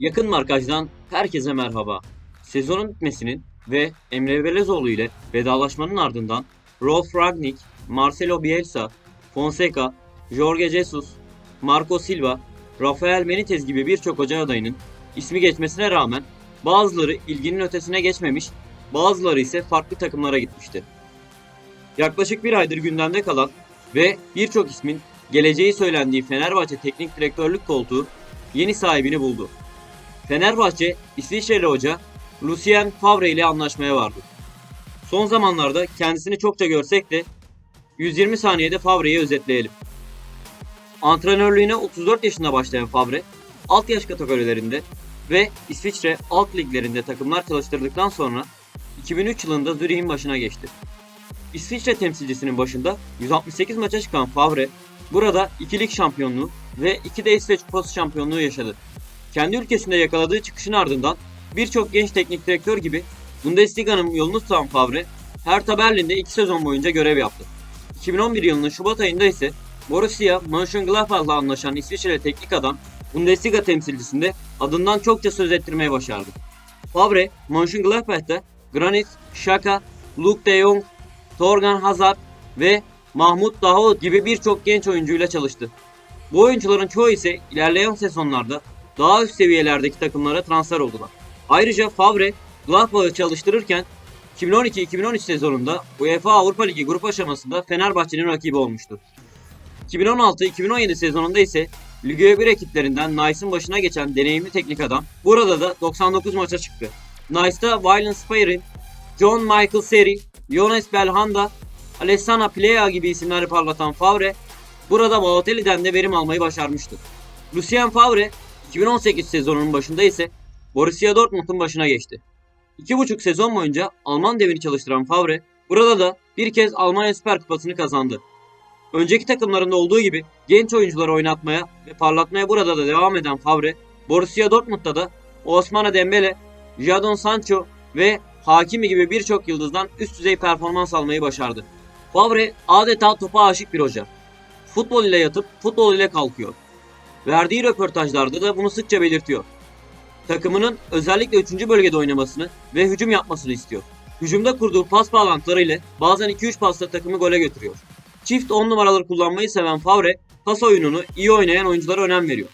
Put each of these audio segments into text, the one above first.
Yakın markajdan herkese merhaba. Sezonun bitmesinin ve Emre Belezoğlu ile vedalaşmanın ardından Rolf Ragnick, Marcelo Bielsa, Fonseca, Jorge Jesus, Marco Silva, Rafael Benitez gibi birçok hoca adayının ismi geçmesine rağmen bazıları ilginin ötesine geçmemiş, bazıları ise farklı takımlara gitmişti. Yaklaşık bir aydır gündemde kalan ve birçok ismin geleceği söylendiği Fenerbahçe teknik direktörlük koltuğu yeni sahibini buldu. Fenerbahçe İsviçreli hoca Lucien Favre ile anlaşmaya vardı. Son zamanlarda kendisini çokça görsek de 120 saniyede Favre'yi özetleyelim. Antrenörlüğüne 34 yaşında başlayan Favre, alt yaş kategorilerinde ve İsviçre alt liglerinde takımlar çalıştırdıktan sonra 2003 yılında Zürih'in başına geçti. İsviçre temsilcisinin başında 168 maça çıkan Favre, burada 2 lig şampiyonluğu ve 2 de İsveç Kupası şampiyonluğu yaşadı. Kendi ülkesinde yakaladığı çıkışın ardından birçok genç teknik direktör gibi Bundesliga'nın yolunu tutan Favre, Hertha Berlin'de 2 sezon boyunca görev yaptı. 2011 yılının Şubat ayında ise Borussia Mönchengladbach'la anlaşan İsviçreli teknik adam Bundesliga temsilcisinde adından çokça söz ettirmeye başardı. Favre, Mönchengladbach'ta Granit Xhaka, Luke de Jong, Torgan Hazard ve Mahmut Dahoud gibi birçok genç oyuncuyla çalıştı. Bu oyuncuların çoğu ise ilerleyen sezonlarda daha üst seviyelerdeki takımlara transfer oldular. Ayrıca Favre, Gladbach'ı çalıştırırken 2012-2013 sezonunda UEFA Avrupa Ligi grup aşamasında Fenerbahçe'nin rakibi olmuştu. 2016-2017 sezonunda ise Ligue 1 ekiplerinden Nice'ın başına geçen deneyimli teknik adam burada da 99 maça çıktı. Nice'da Wylan Speyrin, John Michael Seri, Jonas Belhanda, Alessana Plea gibi isimleri parlatan Favre burada Balotelli'den de verim almayı başarmıştı. Lucien Favre 2018 sezonunun başında ise Borussia Dortmund'un başına geçti. İki buçuk sezon boyunca Alman devini çalıştıran Favre burada da bir kez Almanya Süper Kupası'nı kazandı. Önceki takımlarında olduğu gibi genç oyuncuları oynatmaya ve parlatmaya burada da devam eden Favre, Borussia Dortmund'da da Osmane Dembele, Jadon Sancho ve Hakimi gibi birçok yıldızdan üst düzey performans almayı başardı. Favre adeta topa aşık bir hoca. Futbol ile yatıp futbol ile kalkıyor. Verdiği röportajlarda da bunu sıkça belirtiyor. Takımının özellikle 3. bölgede oynamasını ve hücum yapmasını istiyor. Hücumda kurduğu pas bağlantıları ile bazen 2-3 pasla takımı gole götürüyor. Çift 10 numaraları kullanmayı seven Favre, pas oyununu iyi oynayan oyunculara önem veriyor.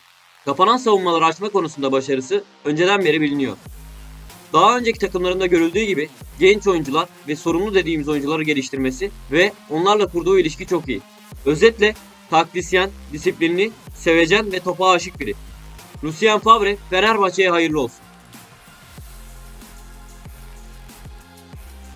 Kapanan savunmaları açma konusunda başarısı önceden beri biliniyor. Daha önceki takımlarında görüldüğü gibi genç oyuncular ve sorumlu dediğimiz oyuncuları geliştirmesi ve onlarla kurduğu ilişki çok iyi. Özetle taktisyen, disiplinli, sevecen ve topa aşık biri. Lucien Favre Fenerbahçe'ye hayırlı olsun.